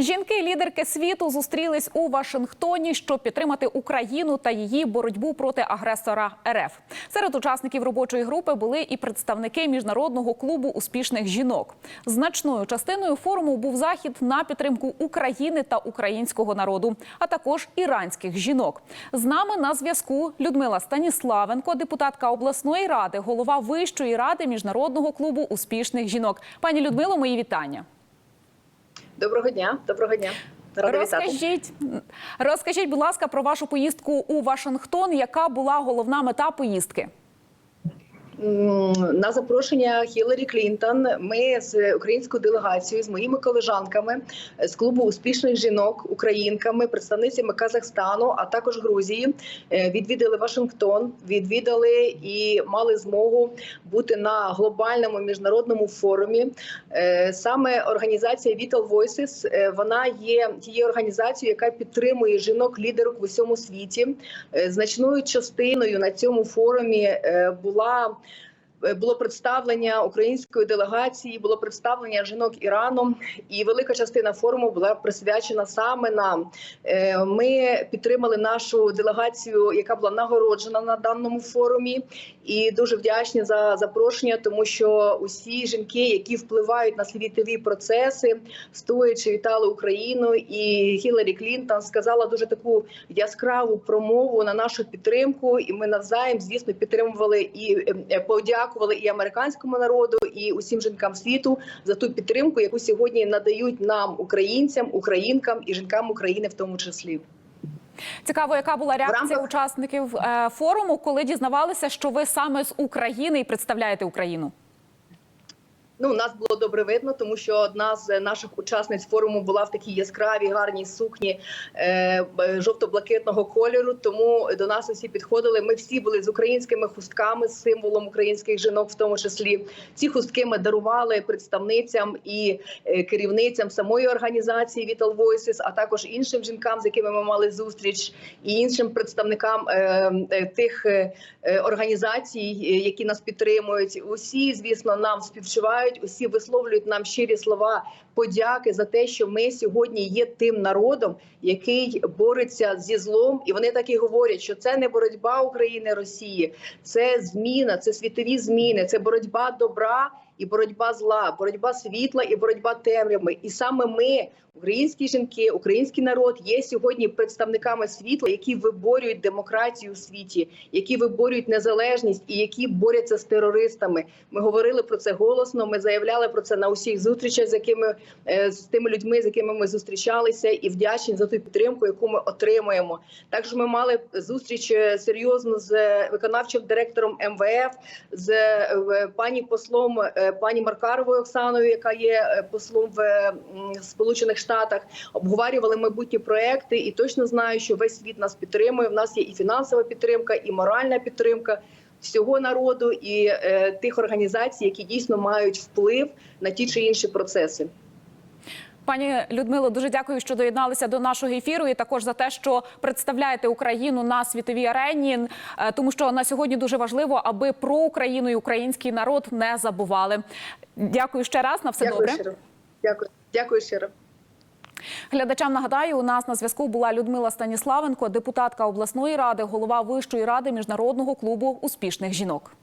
Жінки-лідерки світу зустрілись у Вашингтоні, щоб підтримати Україну та її боротьбу проти агресора РФ. Серед учасників робочої групи були і представники міжнародного клубу успішних жінок. Значною частиною форуму був захід на підтримку України та українського народу, а також іранських жінок. З нами на зв'язку Людмила Станіславенко, депутатка обласної ради, голова Вищої ради міжнародного клубу успішних жінок. Пані Людмило, мої вітання. Доброго дня, доброго дня. Рада. Розкажіть, розкажіть, будь ласка, про вашу поїздку у Вашингтон. Яка була головна мета поїздки? На запрошення Хіларі Клінтон ми з українською делегацією, з моїми колежанками з клубу успішних жінок, українками, представницями Казахстану, а також Грузії, е, відвідали Вашингтон, відвідали і мали змогу бути на глобальному міжнародному форумі. Е, Саме організація Vital Voices, е, вона є тією організацією, яка підтримує жінок-лідерок в усьому світі. Значною частиною на цьому форумі була було представлення української делегації, було представлення жінок Ірану, і велика частина форуму була присвячена саме нам. Е, Ми підтримали нашу делегацію, яка була нагороджена на даному форумі, і дуже вдячні за запрошення, тому що усі жінки, які впливають на світові процеси, стоячи вітали Україну, і Гіларі Клінтон сказала дуже таку яскраву промову на нашу підтримку. І ми навзаєм, звісно, підтримували і е, подякували і американському народу, і усім жінкам світу за ту підтримку, яку сьогодні надають нам, українцям, українкам і жінкам України, в тому числі. Цікаво, яка була реакція рамках- учасників е, форуму, коли дізнавалися, що ви саме з України і представляєте Україну? Ну, нас було добре видно, тому що одна з наших учасниць форуму була в такій яскравій гарній сукні е, жовто-блакитного кольору. Тому до нас усі підходили. Ми всі були з українськими хустками, з символом українських жінок, в тому числі ці хустки ми дарували представницям і е, керівницям самої організації Vital Voices, а також іншим жінкам, з якими ми мали зустріч, і іншим представникам е, е, тих е, організацій, які нас підтримують. Усі, звісно, нам співчувають. Усі висловлюють нам щирі слова подяки за те, що ми сьогодні є тим народом, який бореться зі злом, і вони так і говорять, що це не боротьба України Росії, це зміна, це світові зміни, це боротьба добра і боротьба зла, боротьба світла і боротьба темряви. І саме ми, українські жінки, український народ, є сьогодні представниками світла, які виборюють демократію у світі, які виборюють незалежність і які борються з терористами. Ми говорили про це голосно. Ми заявляли про це на усіх зустрічах, з якими е, з тими людьми, з якими ми зустрічалися, і вдячні за ту підтримку, яку ми отримуємо. Також ми мали зустріч е, серйозну з е, виконавчим директором МВФ, з пані послом пані Маркаровою Оксаною, яка є е, послом в Сполучених Штатах. Обговорювали майбутні проекти, і точно знаю, що весь світ нас підтримує. В нас є і фінансова підтримка, і моральна підтримка. Всього народу і е, тих організацій, які дійсно мають вплив на ті чи інші процеси. Пані Людмило, дуже дякую, що доєдналися до нашого ефіру, і також за те, що представляєте Україну на світовій арені, е, тому що на сьогодні дуже важливо, аби про Україну і український народ не забували. Дякую ще раз. На все Дякую добре. щиро. Дякую, дякую щиро. Глядачам нагадаю, у нас на зв'язку була Людмила Станіславенко, депутатка обласної ради, голова Вищої ради міжнародного клубу успішних жінок.